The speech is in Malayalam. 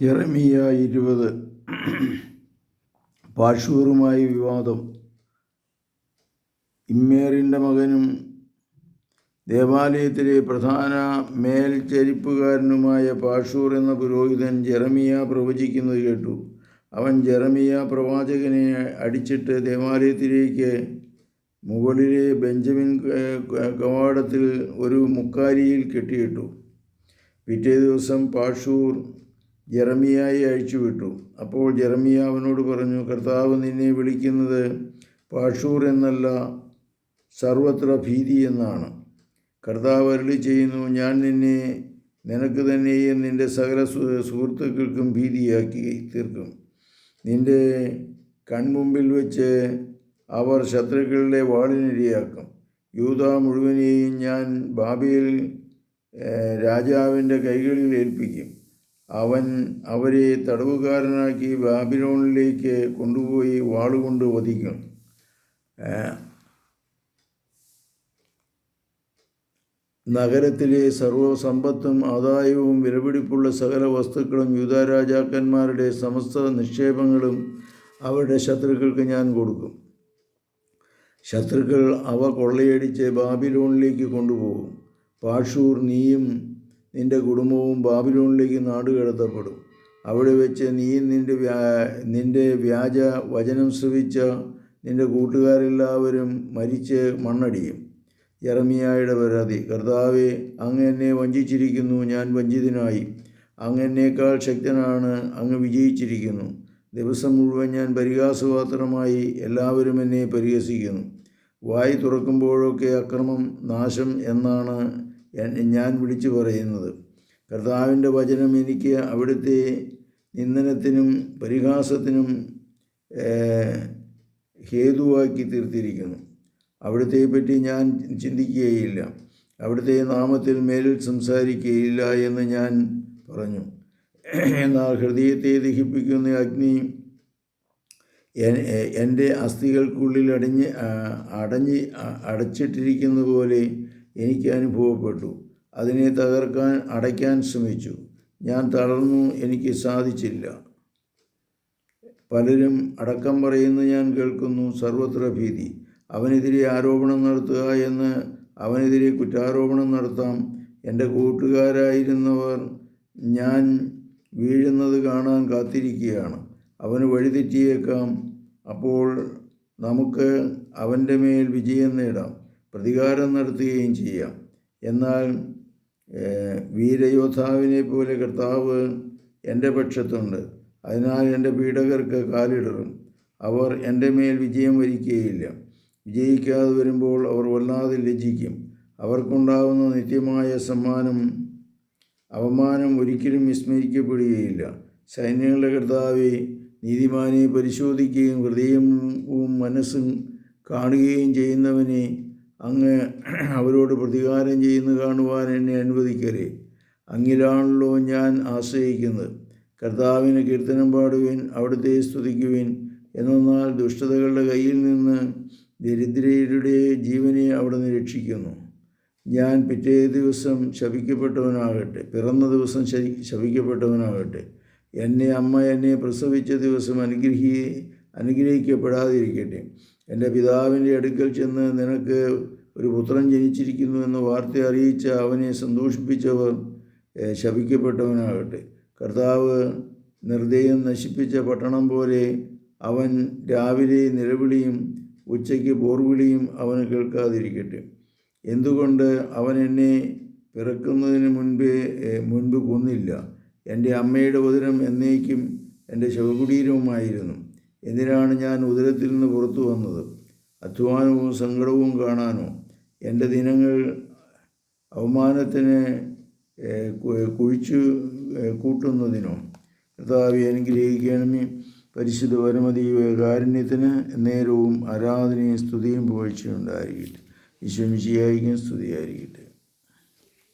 ജെറമിയ ഇരുപത്. പാഷൂറുമായി വിവാദം. ഇമ്മേറിന്റെ മകനും ദേവാലയത്തിലെ പ്രധാന മേൽചരിപ്പുകാരനുമായ പാഷൂർ എന്ന പുരോഹിതൻ ജെറമിയ പ്രവചിക്കുന്നത് കേട്ടു. അവൻ ജെറമിയ പ്രവാചകനെ അടിച്ചിട്ട് ദേവാലയത്തിലേക്ക് മുകളിലെ ബെഞ്ചമിൻ കവാടത്തിൽ ഒരു മുക്കാരിയിൽ കെട്ടിയിട്ടു. പിറ്റേ ദിവസം പാഷൂർ ജെറമിയായി അഴിച്ചുവിട്ടു അപ്പോൾ ജെറമിയ അവനോട് പറഞ്ഞു കർത്താവ് നിന്നെ വിളിക്കുന്നത് പാഷൂർ എന്നല്ല സർവത്ര ഭീതി എന്നാണ്. കർത്താവ് അരളി ചെയ്യുന്നു ഞാൻ നിന്നെ നിനക്ക് തന്നെയും നിന്റെ സകല സുഹൃത്തുക്കൾക്കും ഭീതിയാക്കി തീർക്കും. നിന്റെ കൺമുമ്പിൽ വെച്ച് അവർ ശത്രുക്കളുടെ വാളിനിരയാക്കും. യൂത മുഴുവനെയും ഞാൻ ബാബിയിൽ രാജാവിന്റെ കൈകളിൽ ഏൽപ്പിക്കും. അവൻ അവരെ തടവുകാരനാക്കി ബാബിലോണിലേക്ക് കൊണ്ടുപോയി വാളുകൊണ്ട് വധിക്കും നഗരത്തിലെ സർവസമ്പത്തും ആദായവും വിലപിടിപ്പുള്ള സകല വസ്തുക്കളും യുദ്ധരാജാക്കന്മാരുടെ രാജാക്കന്മാരുടെ സമസ്ത നിക്ഷേപങ്ങളും അവരുടെ ശത്രുക്കൾക്ക് ഞാൻ കൊടുക്കും. ശത്രുക്കൾ അവ കൊള്ളയടിച്ച് ബാബിലോണിലേക്ക് കൊണ്ടുപോകും. പാഷൂർ നീയും നിന്റെ കുടുംബവും ബാബിലോണിലേക്ക് നാടുകടത്തപ്പെടും അവിടെ വെച്ച് നീ നിന്റെ വ്യാ നിന്റെ വ്യാജ വചനം ശ്രവിച്ച നിന്റെ കൂട്ടുകാരെല്ലാവരും മരിച്ച് മണ്ണടിയും. യറമിയായുടെ പരാതി കർത്താവെ അങ്ങ് എന്നെ വഞ്ചിച്ചിരിക്കുന്നു ഞാൻ വഞ്ചിതനായി. അങ്ങ് എന്നേക്കാൾ ശക്തനാണ് അങ്ങ് വിജയിച്ചിരിക്കുന്നു. ദിവസം മുഴുവൻ ഞാൻ പരിഹാസപാത്രമായി എല്ലാവരും എന്നെ പരിഹസിക്കുന്നു. വായി തുറക്കുമ്പോഴൊക്കെ അക്രമം നാശം എന്നാണ് ഞാൻ വിളിച്ചു പറയുന്നത്. കർത്താവിന്റെ വചനം എനിക്ക് അവിടുത്തെ നിന്ദനത്തിനും പരിഹാസത്തിനും ഹേതുവാക്കി തീർത്തിരിക്കുന്നു. അവിടുത്തെ പറ്റി ഞാൻ ചിന്തിക്കുകയില്ല. അവിടുത്തെ നാമത്തിൽ മേലിൽ സംസാരിക്കുകയില്ല എന്ന് ഞാൻ പറഞ്ഞു. എന്നാൽ ഹൃദയത്തെ ദഹിപ്പിക്കുന്ന അഗ്നി എന്റെ അസ്ഥികൾക്കുള്ളിൽ അടിഞ്ഞ് അടഞ്ഞ് അടച്ചിട്ടിരിക്കുന്ന പോലെ എനിക്ക് അനുഭവപ്പെട്ടു. അതിനെ തകർക്കാൻ അടയ്ക്കാൻ ശ്രമിച്ചു. ഞാൻ തളർന്നു. എനിക്ക് സാധിച്ചില്ല. പലരും അടക്കം പറയുന്നു ഞാൻ കേൾക്കുന്നു. സർവത്ര ഭീതി. അവനെതിരെ ആരോപണം നടത്തുക എന്ന് അവനെതിരെ കുറ്റാരോപണം നടത്താം. എന്റെ കൂട്ടുകാരായിരുന്നവർ ഞാൻ വീഴുന്നത് കാണാൻ കാത്തിരിക്കുകയാണ്. അവന് വഴിതെറ്റിയേക്കാം അപ്പോൾ നമുക്ക് അവന്റെ മേൽ വിജയം നേടാം. പ്രതികാരം നടത്തുകയും ചെയ്യാം. എന്നാൽ വീരയോദ്ധാവിനെ പോലെ കർത്താവ് എന്റെ പക്ഷത്തുണ്ട്. അതിനാൽ എന്റെ പീഡകർക്ക് കാലിടറും. അവർ എന്റെ മേൽ വിജയം വരിക്കുകയില്ല വിജയിക്കാതെ വരുമ്പോൾ അവർ വല്ലാതെ ലജ്ജിക്കും. അവർക്കുണ്ടാകുന്ന നിത്യമായ സമ്മാനം അവമാനം ഒരിക്കലും വിസ്മരിക്കപ്പെടുകയില്ല. സൈന്യങ്ങളുടെ കർത്താവെ നീതിമാനെ പരിശോധിക്കുകയും ഹൃദയവും മനസ്സും കാണുകയും ചെയ്യുന്നവനെ അങ്ങ് അവരോട് പ്രതികാരം ചെയ്യുന്നു കാണുവാൻ എന്നെ അനുവദിക്കരേ. അങ്ങിലാണല്ലോ ഞാൻ ആശ്രയിക്കുന്നത്. കർത്താവിന് കീർത്തനം പാടുവിൻ അവിടുത്തെ സ്തുതിക്കുവിൻ. എന്നാൽ ദുഷ്ടതകളുടെ കയ്യിൽ നിന്ന് ദരിദ്രരുടെ ജീവനെ അവിടുന്ന് രക്ഷിക്കുന്നു. ഞാൻ പിറ്റേ ദിവസം ശപിക്കപ്പെട്ടവനാകട്ടെ. പിറന്ന ദിവസം ശപിക്കപ്പെട്ടവനാകട്ടെ. എന്നെ അമ്മ എന്നെ പ്രസവിച്ച ദിവസം അനുഗ്രഹി അനുഗ്രഹിക്കപ്പെടാതിരിക്കട്ടെ. എന്റെ പിതാവിന്റെ അടുക്കൽ ചെന്ന് നിനക്ക് ഒരു പുത്രൻ ജനിച്ചിരിക്കുന്നു എന്ന് വാർത്ത അറിയിച്ച അവനെ സന്തോഷിപ്പിച്ചവർ ശപിക്കപ്പെട്ടവനാകട്ടെ. കർത്താവ് നിർദ്ദയം നശിപ്പിച്ച പട്ടണം പോലെ അവൻ രാവിലെ നിലവിളിയും ഉച്ചയ്ക്ക് പോർവിളിയും അവന് കേൾക്കാതിരിക്കട്ടെ. എന്തുകൊണ്ട് അവൻ എന്നെ പിറക്കുന്നതിന് മുൻപേ മുൻപ് കൊന്നില്ല? എന്റെ അമ്മയുടെ ഉദരം എന്നേക്കും എന്റെ ശവകുടീരവുമായിരുന്നു. എന്തിനാണ് ഞാൻ ഉദരത്തിൽ നിന്ന് പുറത്തു വന്നത്? അധ്വാനവും സങ്കടവും കാണാനോ? എന്റെ ദിനങ്ങൾ അവമാനത്തിന് കുഴിച്ച് കൂട്ടുന്നതിനോ? കർത്താവെ അനുഗ്രഹിക്കണമേ. പരിശുദ്ധ പരമദൈവ കാരുണ്യത്തിന് നേരവും ആരാധനയും സ്തുതിയും പുകഴ്ചയുണ്ടായിരിക്കട്ടെ ഈശ്വമിശിയായിരിക്കും സ്തുതിയായിരിക്കട്ടെ.